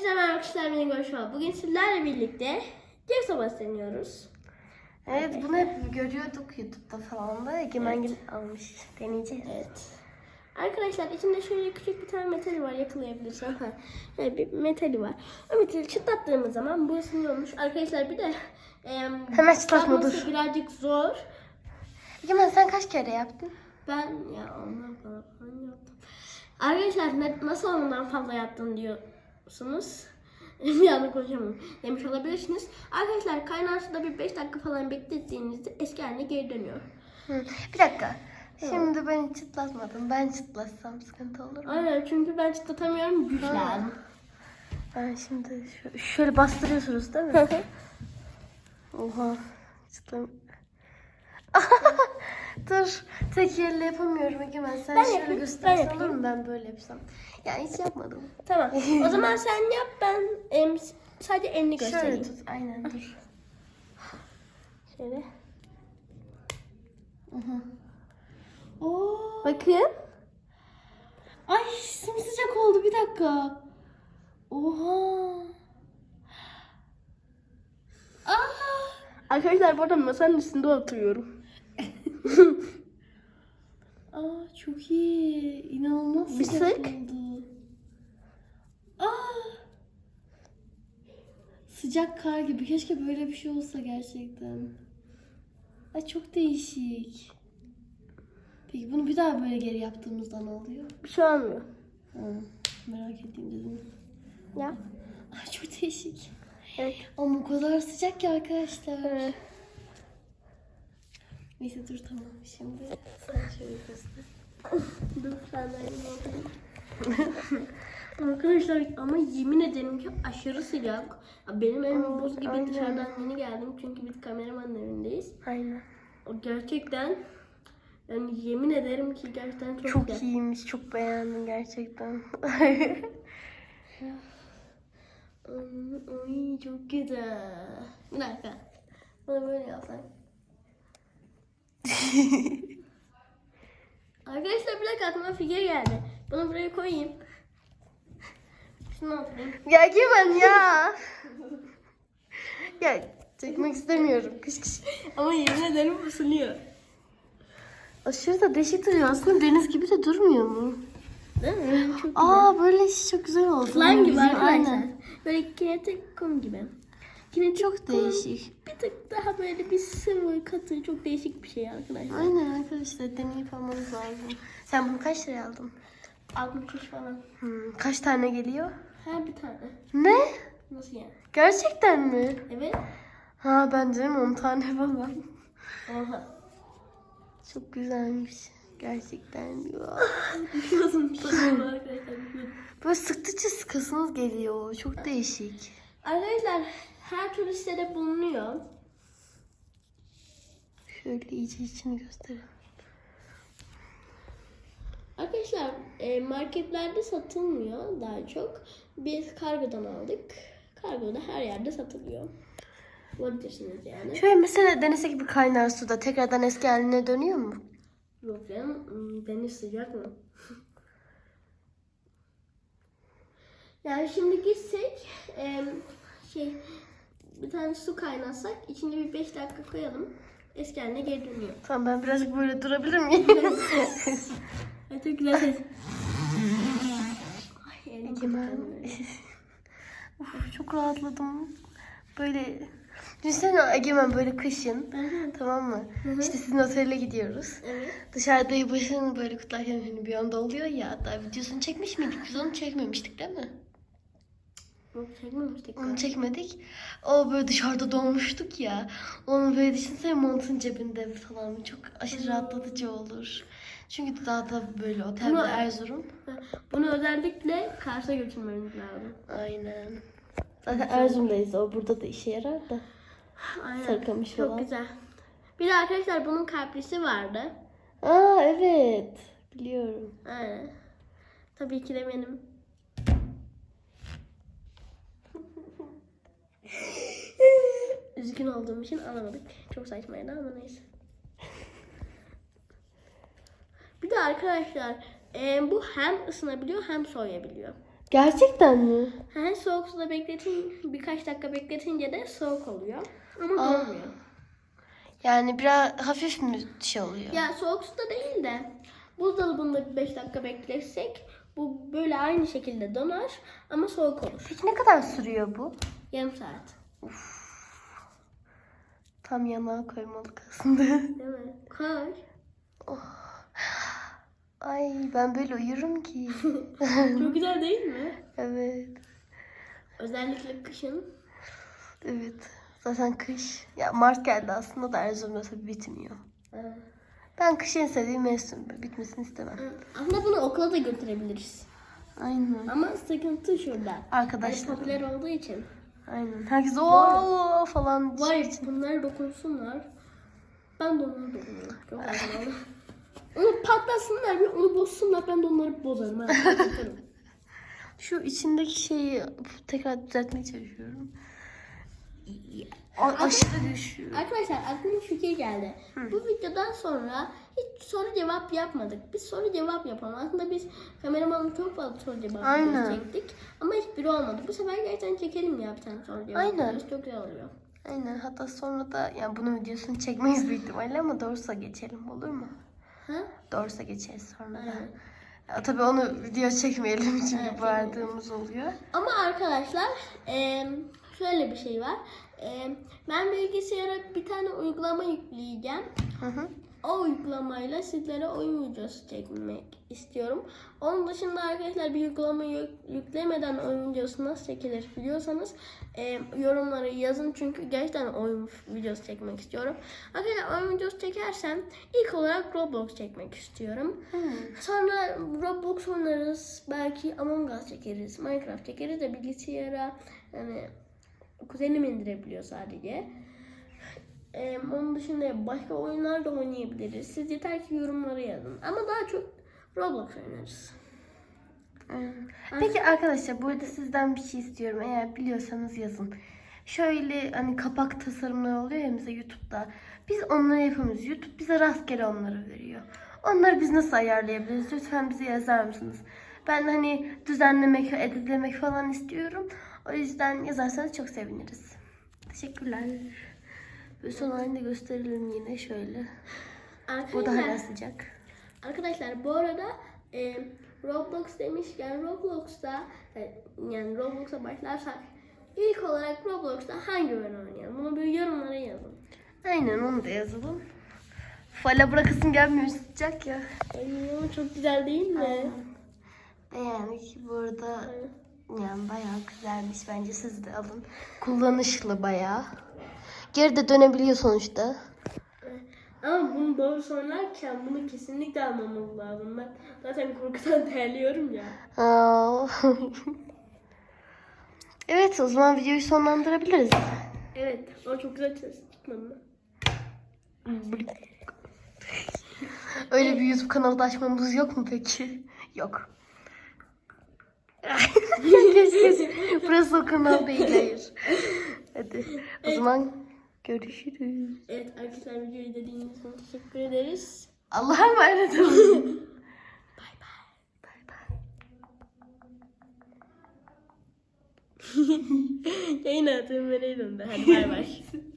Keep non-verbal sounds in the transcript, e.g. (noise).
Hepinize merhaba arkadaşlar benim görüşüm. Bugün sizlerle birlikte cep sobası deniyoruz. Evet bunu hep görüyorduk YouTube'da falan da Egemen Gül almış. Deneyeceğiz. Evet. Arkadaşlar içinde şöyle küçük bir tane metali var yakalayabilirsem. Ha, bir metali var. O metali çıtlattığımız zaman bu ısınıyormuş. Arkadaşlar bir de e, Hemen çıtlatma, dur. birazcık zor. Egemen sen kaç kere yaptın? Ben ya ondan falan yaptım. Arkadaşlar nasıl ondan fazla yaptın diyorsunuz. (laughs) bir anda konuşamıyorum. Demiş olabilirsiniz. Arkadaşlar kaynar suda bir 5 dakika falan beklettiğinizde eski haline geri dönüyor. Hı. Bir dakika. Şimdi ben hiç çıtlatmadım. Ben çıtlatsam sıkıntı olur mu? Aynen çünkü ben çıtlatamıyorum güç Ha. lazım. Ben şimdi şöyle bastırıyorsunuz değil mi? Oha. Çıtlam. (laughs) Dur. Tek elle yapamıyorum Egemen. Sen Ben şöyle yapayım, ben göstersen olur yapayım. mu ben böyle yapsam? Yani hiç yapmadım. Tamam. O (laughs) zaman sen yap ben em, sadece elini Şöyle göstereyim. tut. Aynen dur. Şöyle. Oo. Bakın. Ay sımsıcak oldu bir dakika. Oha. Aa. Arkadaşlar bu arada masanın üstünde oturuyorum. (laughs) Çok iyi. İnanılmaz Bir sıcak sık. oldu. Aa. Sıcak kar gibi. Keşke böyle bir şey olsa gerçekten. Ay çok değişik. Peki bunu bir daha böyle geri yaptığımızda ne oluyor? Bir şey olmuyor. Ha, merak ettiğim dedim. Ya. Ay çok değişik. Evet. Ama o kadar sıcak ki arkadaşlar. Evet. Neyse dur tamam şimdi sen şöyle göster. Dur elini oturayım. Arkadaşlar ama yemin ederim ki aşırı sıcak. Benim elim Aa, buz gibi aynen. dışarıdan yeni geldim çünkü biz kameramanın evindeyiz. Aynen. O gerçekten yani yemin ederim ki gerçekten çok, Çok güzel. iyiymiş. Çok beğendim gerçekten. (laughs) Ay, çok güzel. Bir dakika. Bunu böyle yapsak. (laughs) Arkadaşlar bir dakika aklıma fikir geldi. Bunu buraya koyayım. Şunu atayım. ya Egemen ya. ya çekmek istemiyorum. Kış kış. Ama yemin ederim ısınıyor. Aşırı da değişik duruyor. Aslında deniz gibi de durmuyor mu? Değil mi? Çok Aa böyle çok güzel oldu. Slime gibi Bizim- arkadaşlar. Aynen. Böyle kinetik kum gibi. Kinetik Çok değişik. Bir tık daha böyle bir sıvı katı çok değişik bir şey arkadaşlar. Aynen arkadaşlar deneyip almanız lazım. Sen bunu kaç liraya aldın? 63 falan. Hmm, kaç tane geliyor? Ha bir tane. Ne? Nasıl yani? Gerçekten mi? Evet. Ha ben canım 10 tane falan. Oha. Çok güzelmiş. Gerçekten. Ya. Nasıl? Böyle sıktıkça sıkasınız geliyor. Çok değişik. Arkadaşlar her türlü sitede bulunuyor. Şöyle iyice içini göstereyim. Arkadaşlar e, marketlerde satılmıyor daha çok. Biz kargodan aldık. Kargoda her yerde satılıyor. Bulabilirsiniz yani. Şöyle mesela denizde gibi kaynar suda tekrardan eski haline dönüyor mu? Yok canım deniz sıcak mı? (laughs) yani şimdi gitsek şey bir tane su kaynatsak içinde bir 5 dakika koyalım. Eski haline geri dönüyor. Tamam ben birazcık böyle durabilir miyim? (laughs) Ay çok güzel ses. (laughs) Ay Egemen. Of, (laughs) çok rahatladım. Böyle Düşünsene Egemen böyle kışın tamam mı? İşte sizin otele gidiyoruz. Evet. Dışarıda yılbaşını böyle kutlarken hani bir anda oluyor ya. Hatta videosunu çekmiş miydik? Biz onu çekmemiştik değil mi? Çekmemiştik. Onu çekmedik. O böyle dışarıda donmuştuk ya. Onu böyle düşünsene montun cebinde falan. Çok aşırı rahatlatıcı olur. Çünkü daha da böyle otelde Ama- Erzurum. Bunu özellikle Kars'a götürmemiz lazım. Aynen. Zaten Erzurum'dayız. O burada da işe yarar da. Aynen. Sarıkamış Çok falan. güzel. Bir de arkadaşlar bunun kaprisi vardı. Aa evet. Biliyorum. Aynen. Tabii ki de benim. Üzgün olduğum için alamadık. Çok saçmaydı ama neyse. Bir de arkadaşlar e, bu hem ısınabiliyor hem soğuyabiliyor. Gerçekten mi? Her soğuk suda bekletin birkaç dakika bekletince de soğuk oluyor. Ama Aa. donmuyor. Yani biraz hafif mi şey oluyor? Ya soğuk suda değil de buzdolabında 5 dakika bekletsek bu böyle aynı şekilde donar ama soğuk olur. Peki ne kadar sürüyor bu? Yarım saat. Tam yanağa koymalık aslında. (laughs) Değil mi? Koy. Ay ben böyle uyurum ki. (laughs) (laughs) Çok güzel değil mi? evet. Özellikle kışın. Evet. Zaten kış. Ya Mart geldi aslında da Erzurum'da tabii bitmiyor. Ben kışı en sevdiğim mevsim. Bitmesini istemem. Aslında bunu okula da götürebiliriz. Aynen. Ama sıkıntı şurada. Yani Arkadaşlar. popüler olduğu için. Aynen. Herkes o falan. Var ya bunları dokunsunlar. Ben de onları dokunuyorum. Çok Onu patlasınlar bir onu bozsunlar ben de onları bozarım. (laughs) Şu içindeki şeyi tekrar düzeltmeye çalışıyorum. Aşırı düşüyor. Arkadaşlar aklıma fikir geldi. Bu videodan sonra hiç soru cevap yapmadık. Biz soru cevap yapalım. Aslında biz kameramanla çok fazla soru cevap Aynen. çektik. Ama hiçbiri olmadı. Bu sefer gerçekten çekelim ya bir tane soru cevap Aynen. videosu. Çok güzel oluyor. Aynen. Hatta sonra da yani bunun videosunu çekmeyiz büyük ihtimalle ama doğrusa geçelim olur mu? Ha? Doğrusa geçeriz sonra da. Ya, tabii onu video çekmeyelim çünkü Evet, bağırdığımız oluyor. Ama arkadaşlar eee, şöyle bir şey var. Eee, ben bilgisayara bir tane uygulama yükleyeceğim. Hı hı. O uygulamayla sizlere oyun videosu çekmek istiyorum. Onun dışında arkadaşlar bir uygulama yük- yüklemeden oyun videosu nasıl çekilir biliyorsanız eee yorumlara yazın çünkü gerçekten oyun videosu çekmek istiyorum. Arkadaşlar oyun videosu çekersem ilk olarak Roblox çekmek istiyorum. Sonra Roblox oynarız. Belki Among Us çekeriz. Minecraft çekeriz de bilgisayara yani kuzenim indirebiliyor sadece. Ee, onun dışında başka oyunlar da oynayabiliriz. Siz yeter ki yorumlara yazın. Ama daha çok Roblox oynarız. Peki arkadaşlar burada sizden bir şey istiyorum. Eğer biliyorsanız yazın. Şöyle hani kapak tasarımları oluyor ya mesela YouTube'da. Biz onları yapamıyoruz. YouTube bize rastgele onları veriyor. Onları biz nasıl ayarlayabiliriz? Lütfen bize yazar mısınız? Ben hani düzenlemek, editlemek falan istiyorum. O yüzden yazarsanız çok seviniriz. Teşekkürler. Ve son halini de gösterelim yine şöyle. Burada Arkadaşlar, hala sıcak. arkadaşlar bu arada e, Roblox demişken Roblox'ta e, yani Roblox'a başlarsak ilk olarak Roblox'ta hangi oyun oynayalım? Bunu bir yorumlara yazın. Aynen onu da yazalım. Fala bırakasın gelmiyor sıcak ya. Ay, çok güzel değil mi? Beğendik. Bu arada yani bayağı güzelmiş. Bence siz de alın. Kullanışlı bayağı. Geri de dönebiliyor sonuçta. Ama bunu doğru söylerken bunu kesinlikle almamız lazım. Ben zaten korkudan (laughs) terliyorum ya. (laughs) Evet o zaman videoyu sonlandırabiliriz. Evet ama çok güzel ses mı? Öyle bir YouTube kanalı da açmamız yok mu peki? Yok. Keşke. Burası o kanal değil hayır. Hadi o zaman görüşürüz. Evet arkadaşlar videoyu izlediğiniz için teşekkür ederiz. Allah'a emanet olun. (laughs) Bay bay. (laughs) Yayın hayatım vereyim de. Hadi bay bay. (laughs)